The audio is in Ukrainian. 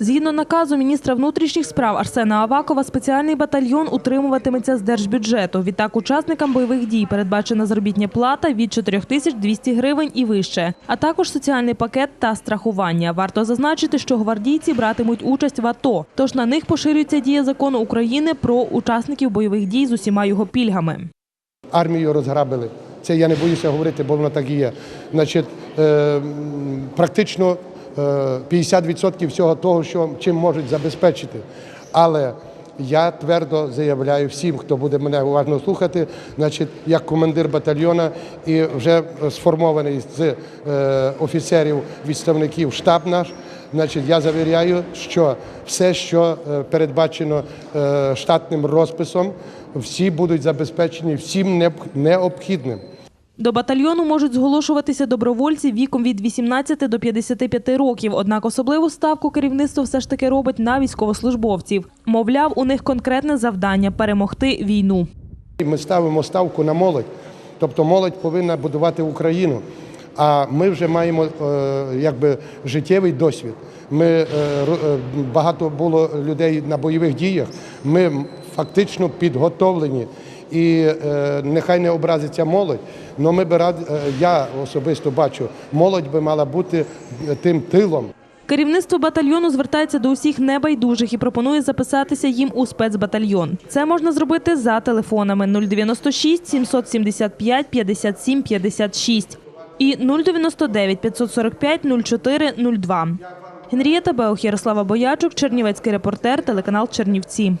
Згідно наказу міністра внутрішніх справ Арсена Авакова, спеціальний батальйон утримуватиметься з держбюджету. Відтак, учасникам бойових дій передбачена заробітня плата від 4200 гривень і вище, а також соціальний пакет та страхування. Варто зазначити, що гвардійці братимуть участь в АТО, тож на них поширюється дія закону України про учасників бойових дій з усіма його пільгами. армію розграбили. Це я не боюся говорити, бо воно так і є. Значить, е, практично 50% всього того, що чим можуть забезпечити. Але я твердо заявляю всім, хто буде мене уважно слухати, значить, як командир батальйона і вже сформований з е, офіцерів, відставників штаб наш. Значить, я завіряю, що все, що е, передбачено е, штатним розписом, всі будуть забезпечені всім необ- необхідним. До батальйону можуть зголошуватися добровольці віком від 18 до 55 років. Однак особливу ставку керівництво все ж таки робить на військовослужбовців. Мовляв, у них конкретне завдання перемогти війну. Ми ставимо ставку на молодь, тобто молодь повинна будувати Україну. А ми вже маємо е, якби життєвий досвід. Ми е, е, багато було людей на бойових діях. Ми фактично підготовлені. І е, нехай не образиться молодь, але ми би рад, е, я особисто бачу, молодь би мала бути е, тим тилом. Керівництво батальйону звертається до усіх небайдужих і пропонує записатися їм у спецбатальйон. Це можна зробити за телефонами 096 775 57 56 і 099 545 04 02. Генрієта Беох, Ярослава Боячук, Чернівецький репортер, телеканал Чернівці.